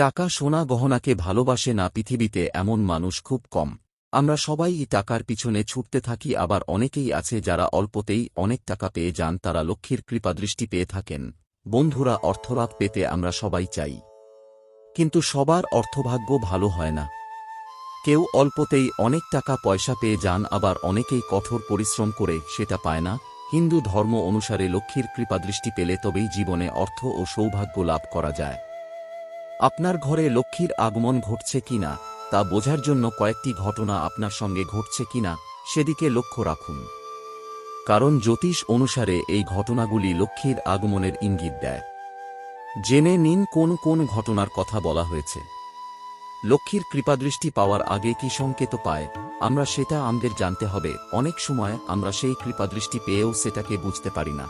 টাকা সোনা গহনাকে ভালোবাসে না পৃথিবীতে এমন মানুষ খুব কম। আমরা সবাই এই টাকার পিছনে ছুটতে থাকি, আবার অনেকেই আছে যারা অল্পতেই অনেক টাকা পেয়ে যান, তারা লক্ষ্মীর কৃপাদৃষ্টি পেয়ে থাকেন। বন্ধুরা, অর্থলাভ পেতে আমরা সবাই চাই। কিন্তু সবার অর্থভাগ্য ভালো হয় না। কেউ অল্পতেই অনেক টাকা পয়সা পেয়ে যান, আবার অনেকেই কঠোর পরিশ্রম করে সেটা পায় না। হিন্দু ধর্ম অনুসারে লক্ষ্মীর কৃপাদৃষ্টি পেলে তবেই জীবনে অর্থ ও সৌভাগ্য লাভ করা যায়। আপনার ঘরে লক্ষ্মীর আগমন ঘটছে কিনা, তা বোঝার জন্য কয়েকটি ঘটনা আপনার সঙ্গে ঘটছে কিনা, সেদিকে লক্ষ্য রাখুন। কারণ জ্যোতিষ অনুসারে এই ঘটনাগুলি লক্ষ্মীর আগমনের ইঙ্গিত দেয়। জেনে নিন কোন কোন ঘটনার কথা বলা হয়েছে। লক্ষ্মীর কৃপাদৃষ্টি পাওয়ার আগে কি সংকেত পায়, আমরা সেটা আমাদের জানতে হবে, অনেক সময় আমরা সেই কৃপাদৃষ্টি পেয়েও সেটাকে বুঝতে পারি না।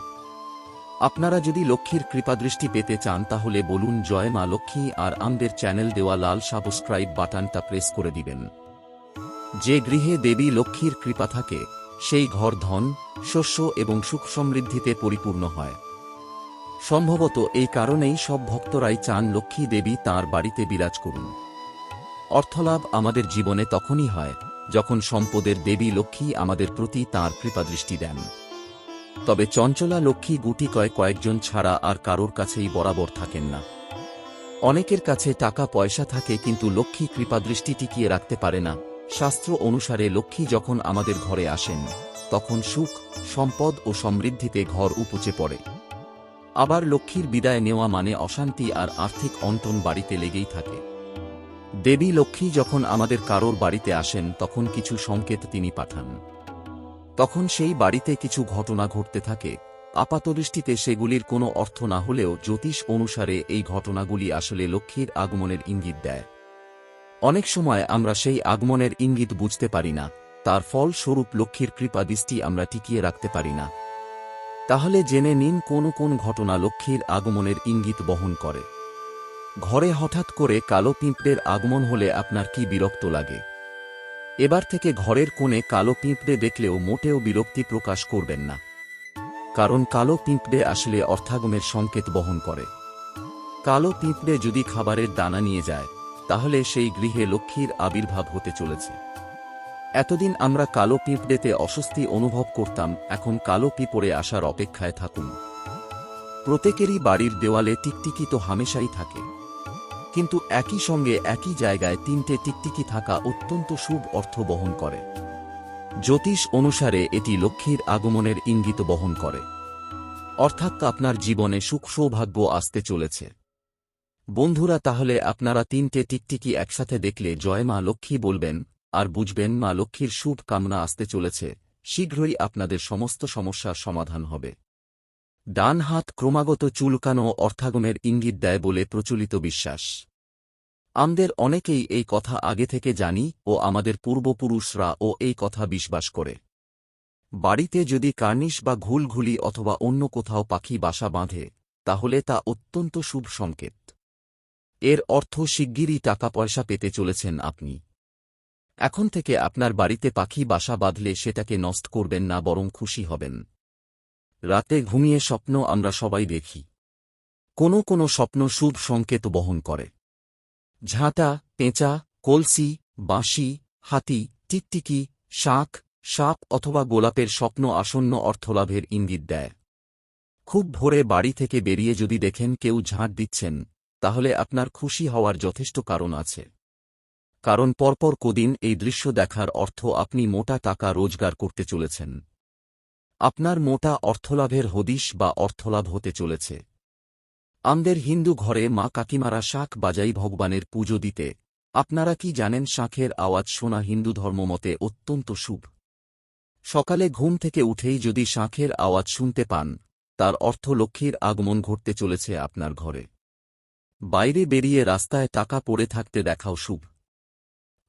আপনারা যদি লক্ষ্মীর কৃপাদৃষ্টি পেতে চান, তাহলে বলুন, জয় মা লক্ষ্মী, আর আমাদের চ্যানেল দেওয়া লাল সাবস্ক্রাইব বাটনটা প্রেস করে দিবেন। যে গৃহে দেবী লক্ষ্মীর কৃপা থাকে, সেই ঘর ধন, শস্য এবং সুখ সমৃদ্ধিতে পরিপূর্ণ হয়। সম্ভবত এই কারণেই সব ভক্তরাই চান লক্ষ্মী দেবী তাঁর বাড়িতে বিরাজ করুন। অর্থলাভ আমাদের জীবনে তখনই হয়, যখন সম্পদের দেবী লক্ষ্মী আমাদের প্রতি তাঁর কৃপাদৃষ্টি দেন। তবে চঞ্চলা লক্ষ্মী গুটি কয় কয়েকজন ছাড়া আর কারোর কাছেই বরাবর থাকেন না। অনেকের কাছে টাকা পয়সা থাকে কিন্তু লক্ষ্মী কৃপাদৃষ্টি টিকিয়ে রাখতে পারে না। শাস্ত্র অনুসারে লক্ষ্মী যখন আমাদের ঘরে আসেন, তখন সুখ, সম্পদ ও সমৃদ্ধিতে ঘর উপচে পড়ে। আবার লক্ষ্মীর বিদায় নেওয়া মানে অশান্তি আর আর্থিক অন্টন বাড়িতে লেগেই থাকে। দেবী লক্ষ্মী যখন আমাদের কারোর বাড়িতে আসেন, তখন কিছু সংকেত তিনি পাঠান। তখন সেই বাড়িতে কিছু ঘটনা ঘটতে থাকে। আপাতদৃষ্টিতে সেগুলির কোনো অর্থ না হলেও জ্যোতিষ অনুসারে এই ঘটনাগুলি আসলে লক্ষ্মীর আগমনের ইঙ্গিত দেয়। অনেক সময় আমরা সেই আগমনের ইঙ্গিত বুঝতে পারি না, তার ফল স্বরূপ লক্ষ্মীর কৃপা দৃষ্টি আমরা টিকিয়ে রাখতে পারি না। তাহলে জেনে নিন কোন কোন ঘটনা লক্ষ্মীর আগমনের ইঙ্গিত বহন করে। ঘরে হঠাৎ করে কালো পিঁপড়ের আগমন হলে আপনার কি বিরক্ত লাগে? এবার থেকে ঘরের কোণে কালো পিঁপড়ে দেখলেও মোটেও বিরক্তি প্রকাশ করবেন না। কারণ কালো পিঁপড়ে আসলে অর্থাগমের সংকেত বহন করে। কালো পিঁপড়ে যদি খাবারের দানা নিয়ে যায়, তাহলে সেই গৃহে লক্ষ্মীর আবির্ভাব হতে চলেছে। এতদিন আমরা কালো পিঁপড়েতে অস্বস্তি অনুভব করতাম, এখন কালো পিঁপড়ে আসার অপেক্ষায় থাকুন। প্রত্যেকেরই বাড়ির দেওয়ালে টিকটিকি তো হামেশাই থাকে। কিন্তু একই সঙ্গে একই জায়গায় তিনটে টিকটিকি থাকা অত্যন্ত শুভ অর্থ বহন করে। জ্যোতিষ অনুসারে এটি লক্ষ্মীর আগমনের ইঙ্গিত বহন করে। অর্থাৎ আপনার জীবনে সুখ সৌভাগ্য আসতে চলেছে। বন্ধুরা, তাহলে আপনারা তিনটে টিকটিকি একসাথে দেখলে জয় মা লক্ষ্মী বলবেন, আর বুঝবেন মা লক্ষ্মীর শুভ কামনা আসতে চলেছে, শীঘ্রই আপনাদের সমস্ত সমস্যার সমাধান হবে। ডান হাত ক্রমাগত চুলকানো অর্থাগমের ইঙ্গিত দেয় বলে প্রচলিত বিশ্বাস। আমদের অনেকেই এই কথা আগে থেকে জানি ও আমাদের পূর্বপুরুষরা ও এই কথা বিশ্বাস করে। বাড়িতে যদি কার্নিশ বা ঘুলঘুলি অথবা অন্য কোথাও পাখি বাসা বাঁধে, তাহলে তা অত্যন্ত শুভ সংকেত। এর অর্থ শিগগিরই টাকা পয়সা পেতে চলেছেন আপনি। এখন থেকে আপনার বাড়িতে পাখি বাসা বাঁধলে সেটাকে নষ্ট করবেন না, বরং খুশি হবেন। রাতে ঘুমিয়ে স্বপ্ন আমরা সবাই দেখি। কোনো কোনো স্বপ্ন শুভ সংকেত বহন করে। ঝাঁটা, পেঁচা, কলসি, বাঁশি, হাতি, টিকটিকি, শাঁখ, সাপ অথবা গোলাপের স্বপ্ন আসন্ন অর্থলাভের ইঙ্গিত দেয়। খুব ভোরে বাড়ি থেকে বেরিয়ে যদি দেখেন কেউ ঝাঁট দিচ্ছেন, তাহলে আপনার খুশি হওয়ার যথেষ্ট কারণ আছে। কারণ পরপর কদিন এই দৃশ্য দেখার অর্থ আপনি মোটা টাকা রোজগার করতে চলেছেন। আপনার মোটা অর্থলাভের হদিশ বা অর্থলাভ হতে চলেছে। আমদের হিন্দু ঘরে মা কাকিমারা শাঁখ বাজাই ভগবানের পুজো দিতে। আপনারা কি জানেন শাঁখের আওয়াজ শোনা হিন্দু ধর্মমতে অত্যন্ত শুভ? সকালে ঘুম থেকে উঠেই যদি শাঁখের আওয়াজ শুনতে পান, তার অর্থ লক্ষ্মীর আগমন ঘটতে চলেছে আপনার ঘরে। বাইরে বেরিয়ে রাস্তায় টাকা পড়ে থাকতে দেখাও শুভ।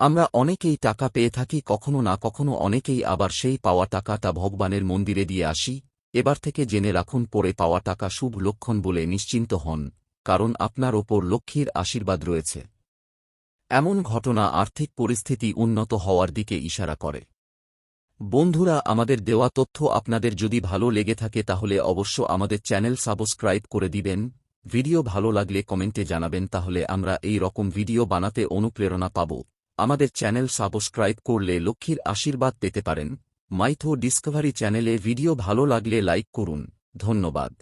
আমরা অনেকেই টাকা পেয়ে থাকি, কখনো না, কখনো অনেকেই আবার সেই পাওয়া টাকাটা ভগবানের মন্দিরে দিয়ে আসি। এবার থেকে জেনে রাখুন, পরে পাওয়া টাকা শুভ লক্ষণ বলে নিশ্চিন্ত হন, কারণ আপনার ওপর লক্ষ্মীর আশীর্বাদ রয়েছে। এমন ঘটনা আর্থিক পরিস্থিতি উন্নত হওয়ার দিকে ইশারা করে। বন্ধুরা, আমাদের দেওয়া তথ্য আপনাদের যদি ভালো লেগে থাকে, তাহলে অবশ্য আমাদের চ্যানেল সাবস্ক্রাইব করে দিবেন। ভিডিও ভালো লাগলে কমেন্টে জানাবেন, তাহলে আমরা এই রকম ভিডিও বানাতে অনুপ্রেরণা পাব। আমাদের চ্যানেল সাবস্ক্রাইব করলে লক্ষ্মীর আশীর্বাদ পেতে পারেন। মাইথো ডিসকভারি চ্যানেলে ভিডিও ভালো লাগলে লাইক করুন। ধন্যবাদ।